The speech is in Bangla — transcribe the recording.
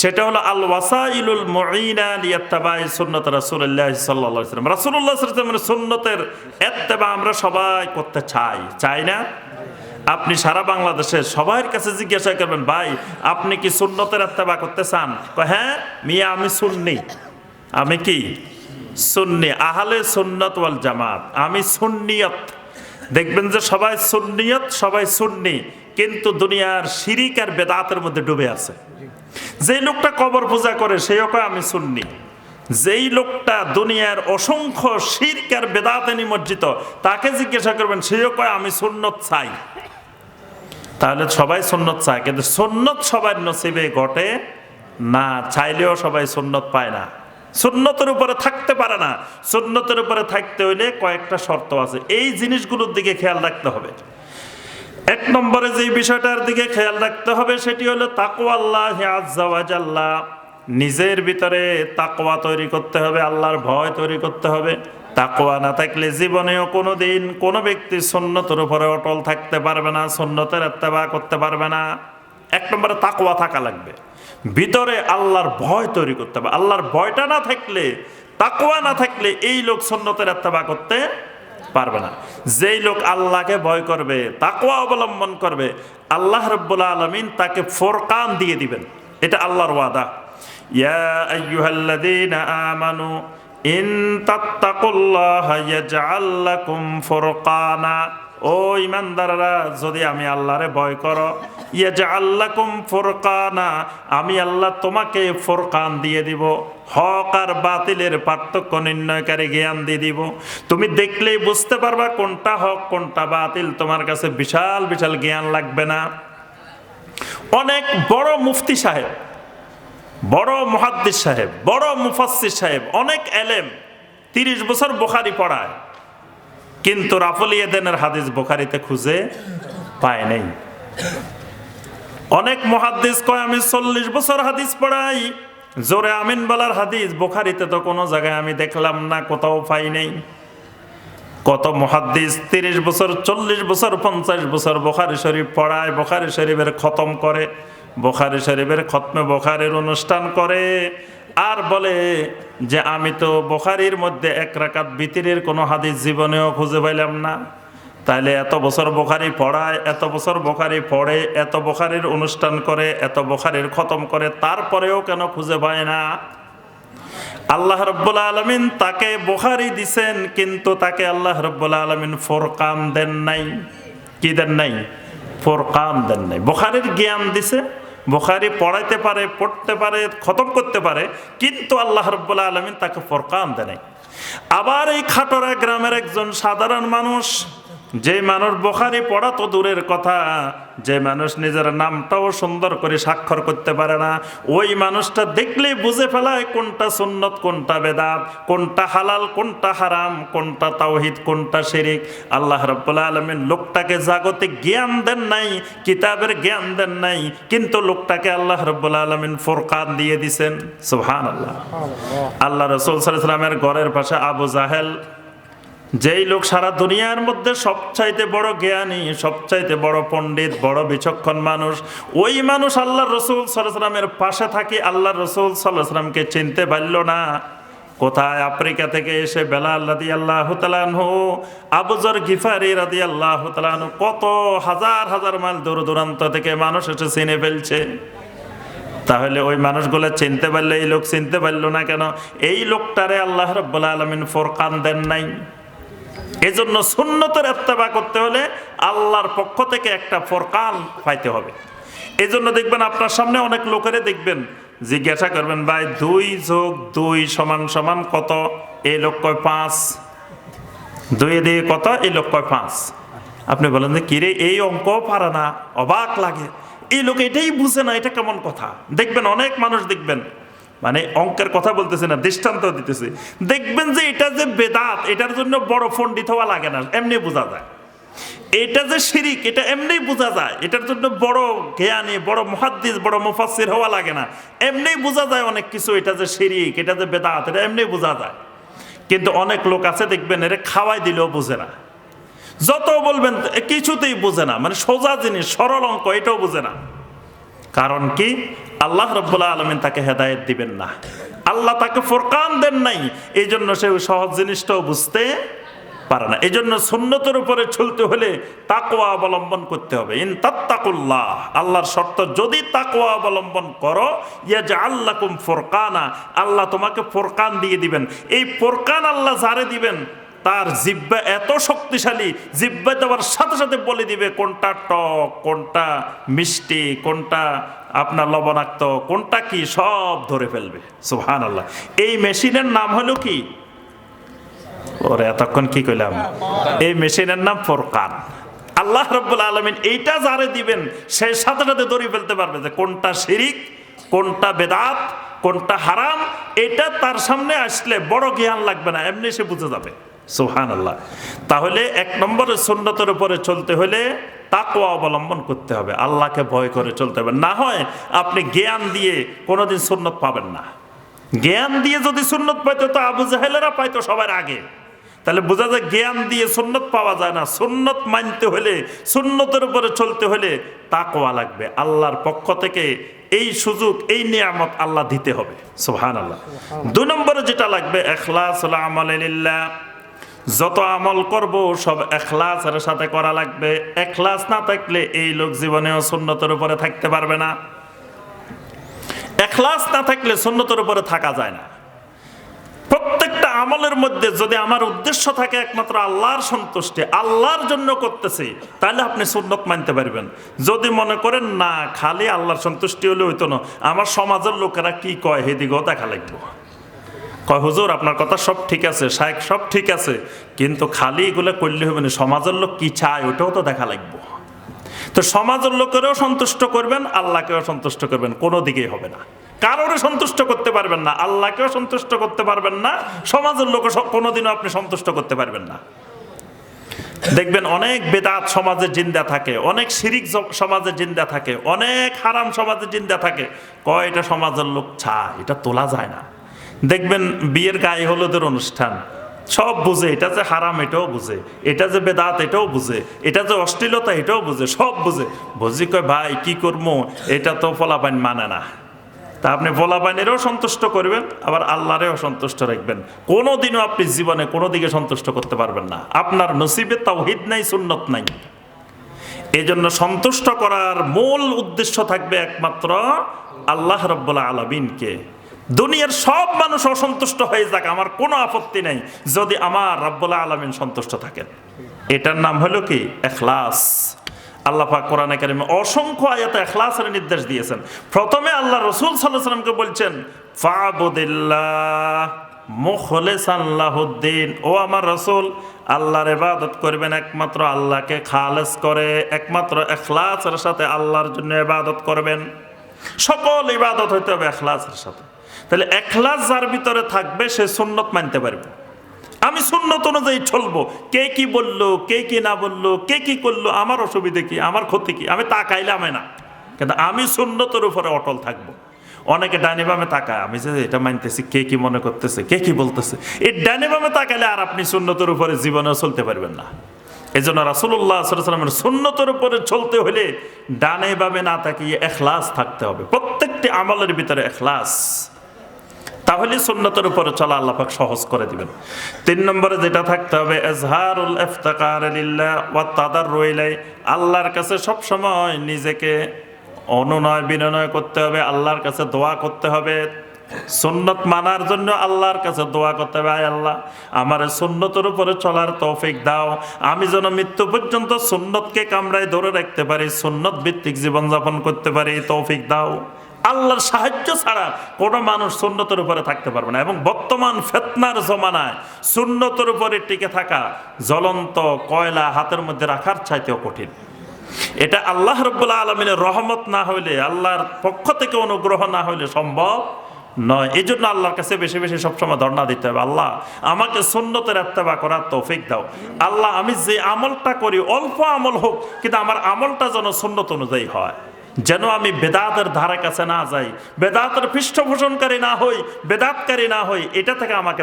সেটা হলো আল ওয়াসাইলুল মুঈনা লিয়াত্তাবাই সুন্নাত রাসূলুল্লাহ সাল্লাল্লাহু আলাইহি ওয়াসাল্লাম। রাসূলুল্লাহ সাল্লাল্লাহু আলাইহি সুন্নতের ইত্তেবা আমরা সবাই করতে চাই। চাই না? আপনি সারা বাংলাদেশে সবার কাছে জিজ্ঞাসা করবেন, ভাই, আপনি কি সুন্নতের ইত্তেবা করতে চান? হ্যাঁ মিয়া, আমি সুন্নি। আমি কি? সুন্নি। আহলে সুন্নত ওয়াল জামাত। আমি সুন্নিয়ত। দেখবেন যে সবাই সুন্নিয়ত, সবাই সুন্নি, কিন্তু দুনিয়ার শিরিক আর বেদাতের মধ্যে ডুবে আছে। যেই লোকটা কবর পূজা করে, সেও কয়, আমি সুন্নি। যেই লোকটা দুনিয়ার অসংখ্য শিরক আর বেদাতে নিমজ্জিত, তাকে জিজ্ঞাসা করবেন, সেও কয়, আমি সুন্নত চাই। তাহলে সবাই সুন্নত চায়, কিন্তু সুন্নত সবার নসিবে ঘটে না, চাইলেও সবাই সুন্নত পায় না। সুন্নতের উপরে থাকতে পারে না। সুন্নতের উপরে থাকতে হইলে কয়েকটা শর্ত আছে। এই জিনিসগুলোর দিকে খেয়াল রাখতে হবে। এক নম্বরে যে বিষয়টার দিকে খেয়াল রাখতে হবে, সেটি হলো তাকওয়া আল্লাহ আল্লাহ নিজের ভিতরে তাকওয়া তৈরি করতে হবে, আল্লাহর ভয় তৈরি করতে হবে। তাকওয়া না থাকলে জীবনেও কোনো দিন কোনো ব্যক্তি সুন্নতের উপরে অটল থাকতে পারবে না, সুন্নতের এত্তেবা করতে পারবে না। এক নম্বরে তাকওয়া থাকা লাগবে। ভিতরে আল্লাহর ভয় তৈরি করতে হবে। আল্লাহর ভয়টা না থাকলে, তাকওয়া না থাকলে এই লোক সুন্নতের এত্তেবা করতে পারবে না। যেই লোক আল্লাহকে ভয় করবে, তাকওয়া অবলম্বন করবে, আল্লাহ রব্বুল আলমিন তাকে ফোরকান দিয়ে দিবেন। এটা আল্লাহর ওয়াদা। ইয়া আমানু ও ইমানদাররা, যদি আমি আল্লাহরে ভয় করো ইয়াজআল লাকুম ফুরকানা, আমি আল্লাহ তোমাকে ফোরকান দিয়ে দিব, হক আর বাতিলের পার্থক্য নির্ণয়কারী জ্ঞান দিয়ে দিব। তুমি দেখলেই বুঝতে পারবা কোনটা হক, কোনটা বাতিল, তোমার কাছে বিশাল বিশাল জ্ঞান লাগবে না। অনেক বড় মুফতি সাহেব, বড় মহাদ্দিস সাহেব, বড় মুফাসির সাহেব, অনেক এলেম, তিরিশ বছর বোখারি পড়ায়। কিন্তু রাফল ইয়েদেনের হাদিস বোখারিতে খুঁজে পায় নাই। অনেক মহাদ্দিস কয়, আমি চল্লিশ বছর হাদিস পড়াই। জোরে আমিন বলার হাদিস বোখারিতে তো কোনো জায়গায় আমি দেখলাম না, কোথাও পাই নাই। কত মহাদ্দিস তিরিশ বছর, চল্লিশ বছর, পঞ্চাশ বছর বোখারি শরীফ পড়ায়, বোখারি শরীফের খতম করে, বোখারি শরীফের খতমে বোখারির অনুষ্ঠান করে। আর বলে যে আমি তো বোখারির মধ্যে এক রাকাত বিতিরের কোনো হাদিস জীবনেও খুঁজে পাইলাম না। তাইলে এত বছর বোখারি পড়ায়, এত বছর বোখারি পড়ে, এত বোখারির অনুষ্ঠান করে, এত বোখারির খতম করে, তারপরেও কেন খুঁজে পায় না? আল্লাহ রব্বুল আলমিন তাকে বোখারি দিছেন, কিন্তু তাকে আল্লাহ রব্বুল আলমিন ফোরকান দেন নাই। কি দেন নাই? ফোরকান দেন নাই। বোখারির জ্ঞান দিছে বোখারি পড়াইতে পারে, পড়তে পারে, খতম করতে পারে, কিন্তু আল্লাহ রব্বুল্লাহ আলমিন তাকে ফরকান দেয় আবার এই খাটরা গ্রামের একজন সাধারণ মানুষ যে মানুষ বোখারি পড়া তো দূরের কথা যে মানুষ নিজের নামটাও সুন্দর করে স্বাক্ষর করতে পারে না ওই মানুষটা দেখলেই বুঝে ফেলায় কোনটা সুন্নত কোনটা বেদাত কোনটা হালাল কোনটা হারাম কোনটা তাওহিদ কোনটা শিরিক। আল্লাহ রব্বুল্লা আলমিন লোকটাকে জাগতিক জ্ঞান দেন নাই কিতাবের জ্ঞান দেন নাই কিন্তু লোকটাকে আল্লাহ রব্বুল্লা আলমিন ফোরকান দিয়ে দিছেন। সুহান আল্লাহ আল্লাহ রসুল সাল্লামের ঘরের পাশে আবু জাহেল যেই লোক সারা দুনিয়ার মধ্যে সবচাইতে বড় জ্ঞানী, সবচাইতে বড় পণ্ডিত, বড় বিচক্ষণ মানুষ, ওই মানুষ আল্লাহ রসুল সাল্লামের পাশে থাকি আল্লাহ রসুল সাল্লাহামকে চিনতে পারল না। কোথায়? আফ্রিকা থেকে এসে বেলাল রাদি আল্লাহ তালানহু আবুজর গিফারি রাদি আল্লাহ তালানহু কত হাজার হাজার মাইল দূর দূরান্ত থেকে মানুষ এসে চিনে ফেলছে। তাহলে ওই মানুষগুলো চিনতে পারলে, এই লোক চিনতে পারল না কেন? এই লোকটারে আল্লাহ রব্বুল্লা আলমিন ফোরকান দেন নাই। এজন্য সুন্নতের এত্তেবা করতে হলে আল্লাহর পক্ষ থেকে একটা ফোরকান পাইতে হবে। এই জন্য দেখবেন আপনার সামনে অনেক লোকেরে দেখবেন, জিজ্ঞাসা করবেন, ভাই, দুই যোগ দুই সমান সমান কত? এই লোক কয় পাঁচ। দুই দিয়ে কত? এই লোক কয় পাঁচ। আপনি বলেন যে, কিরে, এই অঙ্ক পারে না, অবাক লাগে। এই লোক এটাই বুঝে না, এটা কেমন কথা? দেখবেন অনেক মানুষ দেখবেন মানে অঙ্কের কথা বলতেছে না, দৃষ্টান্ত দিতেছে। দেখবেন যে এটা যে বেদাত, এটার জন্য বড় পণ্ডিত হওয়া লাগে না, এমনি বোঝা যায়। এটা যে শিরিক, এটা এমনি বোঝা যায়। এটার জন্য বড় জ্ঞানী, বড় মহাদ্দিস, বড় মুফাসির হওয়া লাগে না। এমনি বোঝা যায় অনেক কিছু, এটা যে শিরিক, এটা যে বেদাত, এটা এমনি বোঝা যায়। কিন্তু অনেক লোক আছে, দেখবেন এরা খাওয়াই দিলেও বোঝে না। যত বলবেন, কিছুতেই বোঝে না। মানে সোজা জিনিস, সরল অঙ্ক, এটাও বোঝে না। কারণ কি? আল্লাহ রব্বুল্লাহ আলমিন তাকে হেদায়েত দিবেন না। আল্লাহ তাকে ফোরকান দেন নাই। এই জন্য সে সহজ জিনিসটাও বুঝতে পারে না। এই জন্য সুন্নতের উপরে চলতে হলে তাকোয়া অবলম্বন করতে হবে। ইন তাত্তাকুল্লাহ, আল্লাহর শর্ত, যদি তাকোয়া অবলম্বন করো ইয়া যে আল্লাকুম ফোরকানা, আল্লাহ তোমাকে ফোরকান দিয়ে দিবেন। এই ফোরকান আল্লাহ যারে দিবেন তার জিব্বা এত শক্তিশালী জিব্বা দেওয়ার সাথে সাথে বলে দিবে, কোনটা টক, কোনটা মিষ্টি, কোনটা আপনার লবণাক্ত, কোনটা কি? সব ধরে ফেলবে। সুহান আল্লাহ এই মেশিনের নাম হলো কি? ওরে, এতক্ষণ কি কইলাম? এই মেশিনের নাম ফোরকান। আল্লাহ রব্বুল আলমিন এইটা যারে দিবেন, সে সাথে সাথে ধরে ফেলতে পারবে যে কোনটা শিরিক, কোনটা বেদাত, কোনটা হারাম, এটা তার সামনে আসলে বড় জ্ঞান লাগবে না, এমনি সে বুঝে যাবে। সুহান আল্লাহ তাহলে এক নম্বরে সুন্নতের উপরে চলতে হলে তাকওয়া অবলম্বন করতে হবে। আল্লাহকে ভয় করে চলতে হবে। না হয় আপনি জ্ঞান দিয়ে কোনোদিন সুন্নত পাবেন না। জ্ঞান দিয়ে যদি সুন্নত পাইতো তো আবু জাহেলেরা পাইতো সবার আগে। তাহলে বোঝা যায় জ্ঞান দিয়ে সুন্নত পাওয়া যায় না। সুন্নত মানতে হলে, সুন্নতের উপরে চলতে হলে তাকওয়া লাগবে। আল্লাহর পক্ষ থেকে এই সুযোগ, এই নিয়ামত আল্লাহ দিতে হবে। সুহান আল্লাহ দু নম্বরে যেটা লাগবে এখলাস আমলিল্লাহ যত আমল করব, সব এখলাসের সাথে করা লাগবে। এখলাস না থাকলে এই লোক জীবনেও সুন্নতের উপরে থাকতে পারবে না। এখলাস না থাকলে সুন্নতের উপরে থাকা যায় না। প্রত্যেকটা আমলের মধ্যে যদি আমার উদ্দেশ্য থাকে একমাত্র আল্লাহর সন্তুষ্টি, আল্লাহর জন্য করতেছি, তাহলে আপনি সুন্নত মানতে পারবেন। যদি মনে করেন, না, খালি আল্লাহর সন্তুষ্টি হলে হইতো না। আমার সমাজের লোকেরা কি কয় সেদিকেও দেখা লাগবে। কয়, হুজুর, আপনার কথা সব ঠিক আছে শায়েক সব ঠিক আছে, কিন্তু খালি এগুলো করলে হবে না। সমাজের লোক কি চায়, ওটাও তো দেখা লাগবে। তো সমাজের লোকেরও সন্তুষ্ট করবেন, আল্লাহকেও সন্তুষ্ট করবেন, কোনো দিকেই হবে না। কারোরে সন্তুষ্ট করতে পারবেন না, আল্লাহকেও সন্তুষ্ট করতে পারবেন না, সমাজের লোক কোনোদিনও আপনি সন্তুষ্ট করতে পারবেন না। দেখবেন অনেক বেদাত সমাজে জিন্দা থাকে, অনেক শিরিক সমাজে জিন্দা থাকে, অনেক হারাম সমাজে জিন্দা থাকে। কয়, এটা সমাজের লোক চায়, এটা তোলা যায় না। দেখবেন বিয়ের গায়ে হলুদের অনুষ্ঠান। সব বুঝে, এটা যে হারাম এটাও বুঝে, এটা যে বেদাত এটাও বুঝে, এটা যে অশ্লীলতা এটাও বুঝে, সব বুঝে। বুঝি কয়, ভাই, কি করব এটা তো ফলাপাইন মানে না। তা আপনি ফলাপাইনেরও সন্তুষ্ট করবেন, আবার আল্লাহরেও সন্তুষ্ট রাখবেন। কোনো দিনও আপনি জীবনে কোনো দিকে সন্তুষ্ট করতে পারবেন না। আপনার নসিবে তাওহিদ নাই, সুন্নত নাই। এই জন্য সন্তুষ্ট করার মূল উদ্দেশ্য থাকবে একমাত্র আল্লাহ রব্বুল্লাহ আলমিনকে। দুনিয়ার সব মানুষ অসন্তুষ্ট হয়ে যাক, আমার কোনো আপত্তি নেই, যদি আমার রব্বুল্লাহ আলমিন সন্তুষ্ট থাকেন। এটার নাম হলো কি? এখলাস। আল্লাহ পাক কোরআনে কারিমে অসংখ্য আয়াতে এখলাসের নির্দেশ দিয়েছেন। প্রথমে আল্লাহ রসুল সাল্লাহ সাল্লামকে বলছেন ও আমার রসুল, আল্লাহর ইবাদত করবেন একমাত্র আল্লাহকে খালেস করে, একমাত্র এখলাসের সাথে আল্লাহর জন্য ইবাদত করবেন। সকল ইবাদত হইতে হবে এখলাসের সাথে। তাহলে এখলাস যার ভিতরে থাকবে, সে সুন্নত মানতে পারবে। আমি সুন্নত অনুযায়ী চলবো। কে কি বলল, কে কি না বলল, কে কি করল, আমার অসুবিধে কি, আমার ক্ষতি কি? আমি তাকাইলে আমি না। কিন্তু আমি সুন্নতের উপরে অটল থাকব। অনেকে ডানে বামে তাকায়। আমি যে এটা মানতেছি, কে কি মনে করতেছে, কে কি বলতেছে। এই ডানে বামে তাকালে আর আপনি সুন্নতের উপরে জীবনে চলতে পারবেন না। এই জন্য রাসুল্লাহ সাল্লামের সুন্নতের উপরে চলতে হলে ডানে বামে না তাকিয়ে এখলাস থাকতে হবে। প্রত্যেকটি আমলের ভিতরে এখলাস। তাহলে সুন্নতের উপরে চলা আল্লাহ পাক সহজ করে দিবেন। তিন নম্বরে যেটা থাকতে হবে, এজহারুল লিল্লাহ ওয়া তাদাররু ইলাই আল্লাহর কাছে সব সময় নিজেকে অনুনয় বিনয় করতে হবে, আল্লাহর কাছে দোয়া করতে হবে। সুন্নত মানার জন্য আল্লাহর কাছে দোয়া করতে হবে, আয় আল্লাহ, আমার সুন্নতের উপরে চলার তৌফিক দাও। আমি যেন মৃত্যু পর্যন্ত সুন্নতকে কামড়ায় ধরে রাখতে পারি, সুন্নত ভিত্তিক জীবনযাপন করতে পারি, তৌফিক দাও। আল্লাহর সাহায্য ছাড়া কোনো মানুষ সুন্নতের উপরে থাকতে পারবে না। এবং বর্তমান ফেতনার জমানায় সুন্নতের উপরে টিকে থাকা জ্বলন্ত কয়লা হাতের মধ্যে রাখার চাইতেও কঠিন। এটা আল্লাহ রব্বুল্লাহ আলমিনের রহমত না হইলে, আল্লাহর পক্ষ থেকে অনুগ্রহ না হইলে সম্ভব নয়। এই জন্য আল্লাহর কাছে বেশি বেশি সবসময় ধর্ণা দিতে হবে। আল্লাহ, আমাকে সুন্নতের এত্তেবা করার তৌফিক দাও। আল্লাহ, আমি যে আমলটা করি, অল্প আমল হোক, কিন্তু আমার আমলটা যেন সুন্নত অনুযায়ী হয়। যেন আমি বেদাতের ধারে কাছে না যাই, বেদাতের পৃষ্ঠপোষণকারী না হই, বেদাতকারী না হই, এটা থেকে আমাকে